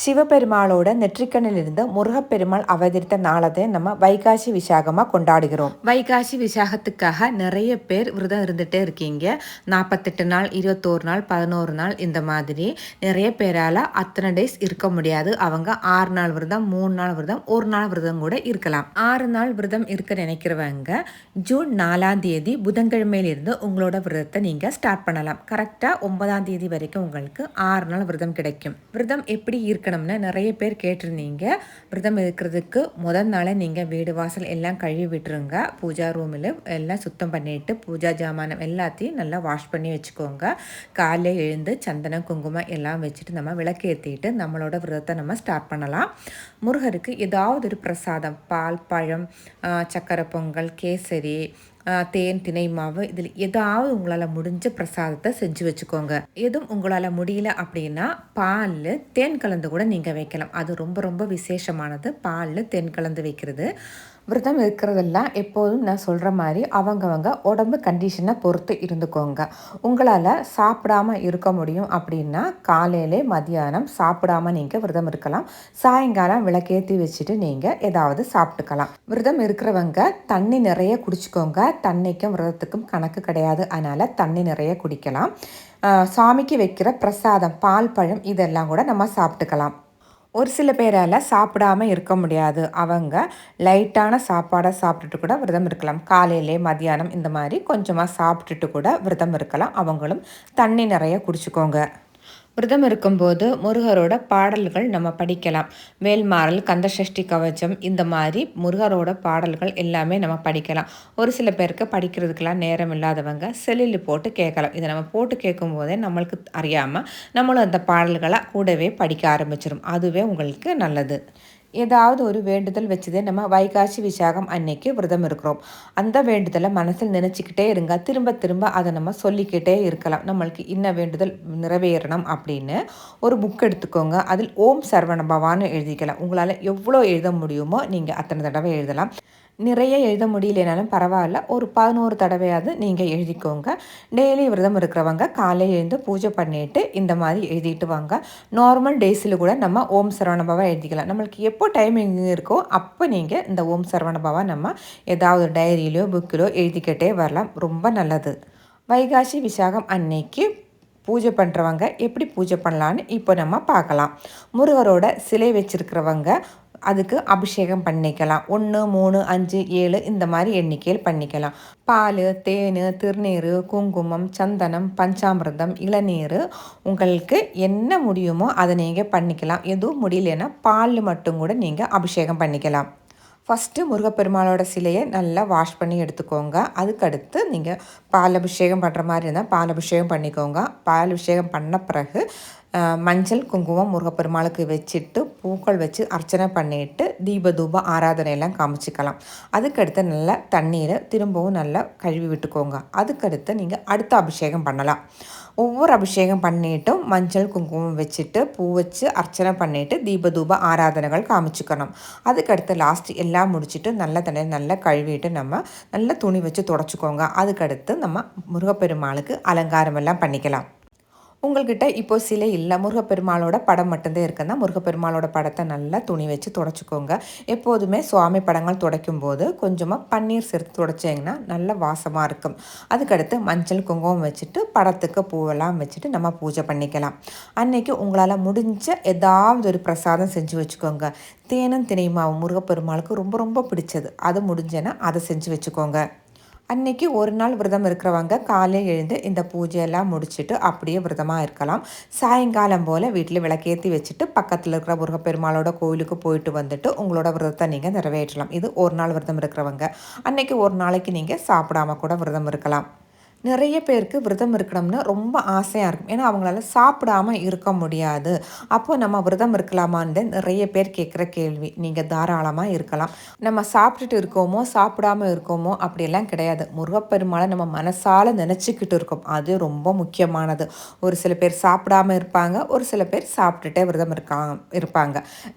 சிவபெருமாளோட நெற்றிக்கண்ணில் இருந்து முருகப்பெருமாள் அவதரித்த நாளத்தை நம்ம வைகாசி விசாகமாக கொண்டாடுகிறோம். வைகாசி விசாகத்துக்காக நிறைய பேர் விரதம் இருந்துகிட்டே இருக்கீங்க. நாற்பத்தெட்டு நாள் இருபத்தோரு நாள் பதினோரு நாள் இந்த மாதிரி நிறைய பேரால் அத்தனை டேஸ் இருக்க முடியாது. அவங்க ஆறு நாள் விரதம் மூணு நாள் விரதம் ஒரு நாள் விரதம் கூட இருக்கலாம். ஆறு நாள் விரதம் இருக்க நினைக்கிறவங்க ஜூன் நாலாம் தேதி புதன்கிழமையிலிருந்து உங்களோட விரதத்தை நீங்கள் ஸ்டார்ட் பண்ணலாம். கரெக்டாக ஒன்பதாம் தேதி வரைக்கும் உங்களுக்கு ஆறு நாள் விரதம் கிடைக்கும். விரதம் எப்படி இருக்க? இருக்கணும்னு நிறைய பேர் கேட்டிருந்தீங்க. விரதம் இருக்கிறதுக்கு முதல் நாளே நீங்கள் வீடு வாசல் எல்லாம் கழுவி விட்டுருங்க. பூஜா ரூமில் எல்லாம் சுத்தம் பண்ணிவிட்டு பூஜா ஜாமானம் எல்லாத்தையும் நல்லா வாஷ் பண்ணி வச்சுக்கோங்க. காலையில் எழுந்து சந்தனம் குங்குமம் எல்லாம் வச்சுட்டு நம்ம விளக்கு ஏற்றிட்டு நம்மளோட விரதத்தை நம்ம ஸ்டார்ட் பண்ணலாம். முருகருக்கு ஏதாவது ஒரு பிரசாதம் பால் பழம் சக்கரை பொங்கல் கேசரி தேன் திணை மாவு இதில் ஏதாவது உங்களால் முடிஞ்ச பிரசாதத்தை செஞ்சு வச்சுக்கோங்க. எதுவும் உங்களால் முடியல அப்படின்னா பாலில் தேன் கலந்து கூட நீங்கள் வைக்கலாம். அது ரொம்ப ரொம்ப விசேஷமானது. பாலில் தேன் கலந்து வைக்கிறது. விரதம் இருக்கிறதெல்லாம் எப்போதும் நான் சொல்கிற மாதிரி அவங்கவங்க உடம்பு கண்டிஷனை பொறுத்து இருந்துக்கோங்க. உங்களால் சாப்பிடாம இருக்க முடியும் அப்படின்னா காலையிலே மதியானம் சாப்பிடாம நீங்கள் விரதம் இருக்கலாம். சாயங்காலம் விளக்கேற்றி வச்சுட்டு நீங்கள் ஏதாவது சாப்பிட்டுக்கலாம். விரதம் இருக்கிறவங்க தண்ணி நிறைய குடிச்சிக்கோங்க. தண்ணிக்கும் விரதத்துக்கும் கணக்கு கிடையாது. அதனால் தண்ணி நிறைய குடிக்கலாம். சாமிக்கு வைக்கிற பிரசாதம் பால் பழம் இதெல்லாம் கூட நம்ம சாப்பிட்டுக்கலாம். ஒரு சில பேரால் சாப்பிடாம இருக்க முடியாது. அவங்க லைட்டான சாப்பாடை சாப்பிட்டுட்டு கூட விரதம் இருக்கலாம். காலையிலே மதியானம் இந்த மாதிரி கொஞ்சமாக சாப்பிட்டுட்டு கூட விரதம் இருக்கலாம். அவங்களும் தண்ணி நிறைய குடிச்சுக்கோங்க. விரதம் இருக்கும்போது முருகரோட பாடல்கள் நம்ம படிக்கலாம். வேல்மாறல் கந்தசஷ்டி கவச்சம் இந்த மாதிரி முருகரோட பாடல்கள் எல்லாமே நம்ம படிக்கலாம். ஒரு சில பேருக்கு படிக்கிறதுக்கெல்லாம் நேரம் இல்லாதவங்க செல்லில் போட்டு கேட்கலாம். இதை நம்ம போட்டு கேட்கும் போதே நம்மளுக்கு அறியாமல் நம்மளும் அந்த பாடல்களை கூடவே படிக்க ஆரம்பிச்சிடும் அதுவே உங்களுக்கு நல்லது. ஏதாவது ஒரு வேண்டுதல் வச்சதே நம்ம வைகாசி விசாகம் அன்னைக்கு விரதம் இருக்கிறோம். அந்த வேண்டுதலை மனசில் நினச்சிக்கிட்டே இருங்க. திரும்ப திரும்ப அதை நம்ம சொல்லிக்கிட்டே இருக்கலாம். நம்மளுக்கு இன்ன வேண்டுதல் நிறைவேறணும் அப்படின்னு ஒரு புக் எடுத்துக்கோங்க. அதில் ஓம் சரவணபவான்னு எழுதிக்கலாம். உங்களால் எவ்வளோ எழுத முடியுமோ நீங்கள் அத்தனை தடவை எழுதலாம். நிறைய எழுத முடியலனாலும் பரவாயில்ல. ஒரு பதினோரு தடவையாவது நீங்கள் எழுதிக்கோங்க. டெய்லி விரதம் இருக்கிறவங்க காலையில் எழுந்து பூஜை பண்ணிவிட்டு இந்த மாதிரி எழுதிட்டு வாங்க. நார்மல் டேஸில் கூட நம்ம ஓம் சரவணபவா எழுதிக்கலாம். நம்மளுக்கு எப்போ டைமிங் இருக்கோ அப்போ நீங்கள் இந்த ஓம் சரவணபவா நம்ம ஏதாவது டைரியிலையோ புக்கிலோ எழுதிக்கிட்டே வரலாம். ரொம்ப நல்லது. வைகாசி விசாகம் அன்னைக்கு பூஜை பண்ணுறவங்க எப்படி பூஜை பண்ணலான்னு இப்போ நம்ம பார்க்கலாம். முருகரோட சிலை வச்சுருக்கிறவங்க அதுக்கு அபிஷேகம் பண்ணிக்கலாம். ஒன்று மூணு அஞ்சு ஏழு இந்த மாதிரி எண்ணிக்கையில் பண்ணிக்கலாம். பால் தேன் திருநீர் குங்குமம் சந்தனம் பஞ்சாமிரதம் இளநீர் உங்களுக்கு என்ன முடியுமோ அதை நீங்கள் பண்ணிக்கலாம். எதுவும் முடியலன்னா பால் மட்டும் கூட நீங்கள் அபிஷேகம் பண்ணிக்கலாம். ஃபஸ்ட்டு முருகப்பெருமாளோட சிலையை நல்லா வாஷ் பண்ணி எடுத்துக்கோங்க. அதுக்கடுத்து நீங்கள் பால் அபிஷேகம் பண்ணுற மாதிரி இருந்தால் பால் அபிஷேகம் பண்ணிக்கோங்க. பால் அபிஷேகம் பண்ண பிறகு மஞ்சள் குங்குமம் முருகப்பெருமாளுக்கு வச்சுட்டு பூக்கள் வச்சு அர்ச்சனை பண்ணிவிட்டு தீப தூப ஆராதனையெல்லாம் காமிச்சிக்கலாம். அதுக்கடுத்து நல்லா தண்ணீரை திரும்பவும் நல்லா கழுவி விட்டுக்கோங்க. அதுக்கடுத்து நீங்கள் அடுத்த அபிஷேகம் பண்ணலாம். ஒவ்வொரு அபிஷேகம் பண்ணிட்டும் மஞ்சள் குங்குமம் வச்சுட்டு பூ வச்சு அர்ச்சனை பண்ணிட்டு தீபதூப ஆராதனைகள் காமிச்சுக்கணும். அதுக்கடுத்து லாஸ்ட் எல்லாம் முடிச்சுட்டு நல்ல தண்ணீர் நல்லா கழுவிட்டு நம்ம நல்ல துணி வச்சு துடைச்சிக்கோங்க. அதுக்கடுத்து நம்ம முருகப்பெருமாளுக்கு அலங்காரம் எல்லாம் பண்ணிக்கலாம். உங்கள்கிட்ட இப்போ சிலை இல்லை. முருகப்பெருமாளோட படம் மட்டும்தான் இருக்குன்னா முருகப்பெருமாளோட படத்தை நல்லா துணி வச்சு துடைச்சிக்கோங்க. எப்போதுமே சுவாமி படங்கள் துடைக்கும் போது கொஞ்சமாக பன்னீர் சேர்த்து துடைச்சிங்கன்னா நல்ல வாசமாக இருக்கும். அதுக்கடுத்து மஞ்சள் குங்குமம் வச்சுட்டு படத்துக்கு பூவெல்லாம் வச்சுட்டு நம்ம பூஜை பண்ணிக்கலாம். அன்னைக்கு உங்களால் முடிஞ்ச ஏதாவது ஒரு பிரசாதம் செஞ்சு வச்சுக்கோங்க. தேனும் திணைமாவும் முருகப்பெருமாளுக்கு ரொம்ப ரொம்ப பிடிச்சது. அது முடிஞ்சேன்னா அதை செஞ்சு வச்சுக்கோங்க. அன்னைக்கு ஒரு நாள் விரதம் இருக்கிறவங்க காலையில் எழுந்து இந்த பூஜையெல்லாம் முடிச்சுட்டு அப்படியே விரதமாக இருக்கலாம். சாயங்காலம் போல் வீட்டில் விளக்கேற்றி வச்சுட்டு பக்கத்தில் இருக்கிற முருகப்பெருமாளோட கோயிலுக்கு போயிட்டு வந்துட்டு உங்களோட விரதத்தை நீங்கள் நிறைவேற்றலாம். இது ஒரு நாள் விரதம் இருக்கிறவங்க. அன்னைக்கு ஒரு நாளைக்கு நீங்கள் சாப்பிடாம கூட விரதம் இருக்கலாம். நிறைய பேருக்கு விரதம் இருக்கணும்னு ரொம்ப ஆசையாக இருக்கும். ஏன்னா அவங்களால சாப்பிடாம இருக்க முடியாது. அப்போ நம்ம விரதம் இருக்கலாமான்னு நிறைய பேர் கேட்குற கேள்வி. நீங்கள் தாராளமாக இருக்கலாம். நம்ம சாப்பிட்டுட்டு இருக்கோமோ சாப்பிடாம இருக்கோமோ அப்படியெல்லாம் கிடையாது. முருகப்பெருமாளை நம்ம மனசால் நினச்சிக்கிட்டு இருக்கோம். அது ரொம்ப முக்கியமானது. ஒரு சில பேர் சாப்பிடாம இருப்பாங்க. ஒரு சில பேர் சாப்பிட்டுட்டே விரதம் இருக்காங்க இருப்பாங்க.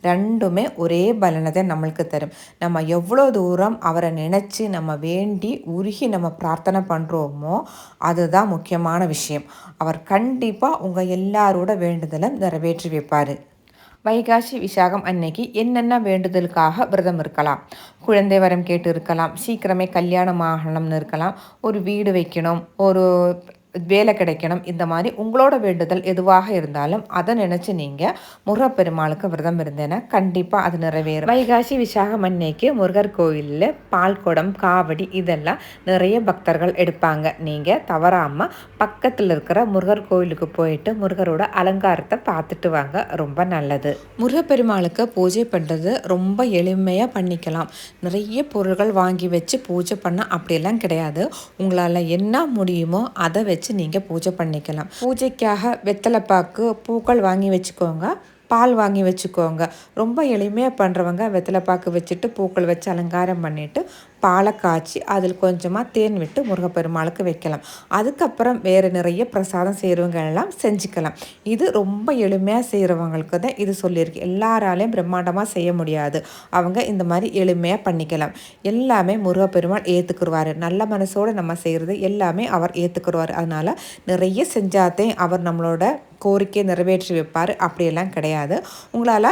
ரெண்டுமே ஒரே பலனை தான் நம்மளுக்கு தரும். நம்ம எவ்வளோ தூரம் அவரை நினச்சி நம்ம வேண்டி உருகி நம்ம பிரார்த்தனை பண்ணுறோமோ அதுதான் முக்கியமான விஷயம். அவர் கண்டிப்பாக உங்கள் எல்லாரோட வேண்டுதலும் நிறைவேற்றி வைப்பார். வைகாசி விசாகம் அன்னைக்கு என்னென்ன வேண்டுதலுக்காக விரதம் இருக்கலாம்? குழந்தை வரம் கேட்டு இருக்கலாம். சீக்கிரமே கல்யாணம் ஆகணும்னு இருக்கலாம். ஒரு வீடு வைக்கணும். ஒரு வேலை கிடைக்கணும். இந்த மாதிரி உங்களோட வேண்டுதல் எதுவாக இருந்தாலும் அதை நினச்சி நீங்கள் முருகப்பெருமாளுக்கு விரதம் இருந்தேன்னா கண்டிப்பாக அது நிறைவேறும். வைகாசி விசாகம் அன்னைக்கு முருகர் கோயிலில் பால் குடம் காவடி இதெல்லாம் நிறைய பக்தர்கள் எடுப்பாங்க. நீங்கள் தவறாமல் பக்கத்தில் இருக்கிற முருகர் கோயிலுக்கு போயிட்டு முருகரோட அலங்காரத்தை பார்த்துட்டு வாங்க. ரொம்ப நல்லது. முருகப்பெருமாளுக்கு பூஜை பண்ணுறது ரொம்ப எளிமையாக பண்ணிக்கலாம். நிறைய பொருள்கள் வாங்கி வச்சு பூஜை பண்ண அப்படியெல்லாம் கிடையாது. உங்களால் என்ன முடியுமோ அதை வச்சு வச்சு நீங்கள் பூஜை பண்ணிக்கலாம். பூஜைக்காக வெத்தலைப்பாக்கு பூக்கள் வாங்கி வச்சுக்கோங்க. பால் வாங்கி வச்சுக்கோங்க. ரொம்ப எளிமையாக பண்ணுறவங்க வெத்தலைப்பாக்கு வச்சுட்டு பூக்கள் வச்சு அலங்காரம் பண்ணிவிட்டு பாலை காய்ச்சி அதில் கொஞ்சமாக தேன் விட்டு முருகப்பெருமாளுக்கு வைக்கலாம். அதுக்கப்புறம் வேறு நிறைய பிரசாதம் செய்கிறவங்க எல்லாம் செஞ்சுக்கலாம். இது ரொம்ப எளிமையாக செய்கிறவங்களுக்கு தான் இது சொல்லியிருக்கு. எல்லாராலையும் பிரம்மாண்டமாக செய்ய முடியாது. அவங்க இந்த மாதிரி எளிமையாக பண்ணிக்கலாம். எல்லாமே முருகப்பெருமாள் ஏற்றுக்குருவார் நல்ல மனசோடு நம்ம செய்கிறது எல்லாமே அவர் ஏற்றுக்குருவார் அதனால் நிறைய செஞ்சாதே அவர் நம்மளோட கோரிக்கையை நிறைவேற்றி வைப்பார். அப்படியெல்லாம் கிடையாது. உங்களால்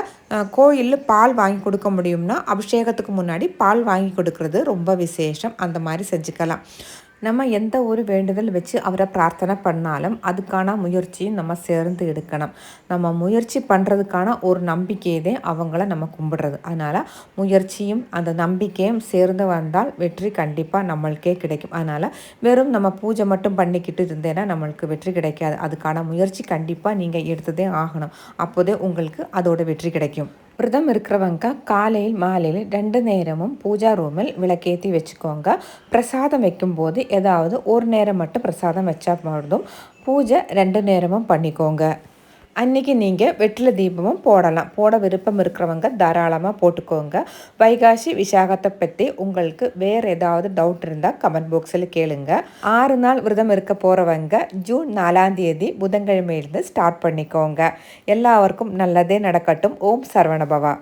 கோயிலில் பால் வாங்கி கொடுக்க முடியும்னா அபிஷேகத்துக்கு முன்னாடி பால் வாங்கி கொடுக்கறது ரொம்ப ரொம்ப விசேஷம். அந்த மாதிரி செஞ்சுக்கலாம். நம்ம எந்த ஒரு வேண்டுதல் வச்சு அவரை பிரார்த்தனை பண்ணாலும் அதுக்கான முயற்சியும் நம்ம சேர்ந்து எடுக்கணும். நம்ம முயற்சி பண்ணுறதுக்கான ஒரு நம்பிக்கையே அவங்கள நம்ம கும்பிடுறது. அதனால் முயற்சியும் அந்த நம்பிக்கையும் சேர்ந்து வந்தால் வெற்றி கண்டிப்பாக நம்மளுக்கே கிடைக்கும். அதனால் வெறும் நம்ம பூஜை மட்டும் பண்ணிக்கிட்டு இருந்தேன்னா நம்மளுக்கு வெற்றி கிடைக்காது. அதுக்கான முயற்சி கண்டிப்பாக நீங்கள் எடுத்ததே ஆகணும். அப்போதே உங்களுக்கு அதோட வெற்றி கிடைக்கும். விரதம் இருக்கிறவங்க காலையில் மாலையில் ரெண்டு நேரமும் பூஜா ரூமில் விளக்கேற்றி வச்சுக்கோங்க. பிரசாதம் வைக்கும்போது ஏதாவது ஒரு நேரம் மட்டும் பிரசாதம் வச்சா போதும். பூஜை ரெண்டு நேரமும் பண்ணிக்கோங்க. அன்றைக்கி நீங்கள் வெற்றில தீபமும் போடலாம். போட விருப்பம் இருக்கிறவங்க தாராளமாக போட்டுக்கோங்க. வைகாசி விசாகத்தை பற்றி உங்களுக்கு வேறு ஏதாவது டவுட் இருந்தால் கமெண்ட் பாக்ஸில் கேளுங்க. ஆறு நாள் விரதம் இருக்க போகிறவங்க ஜூன் நாலாம் தேதி புதன்கிழமையிலிருந்து ஸ்டார்ட் பண்ணிக்கோங்க. எல்லாருக்கும் நல்லதே நடக்கட்டும். ஓம் சரவணபவா.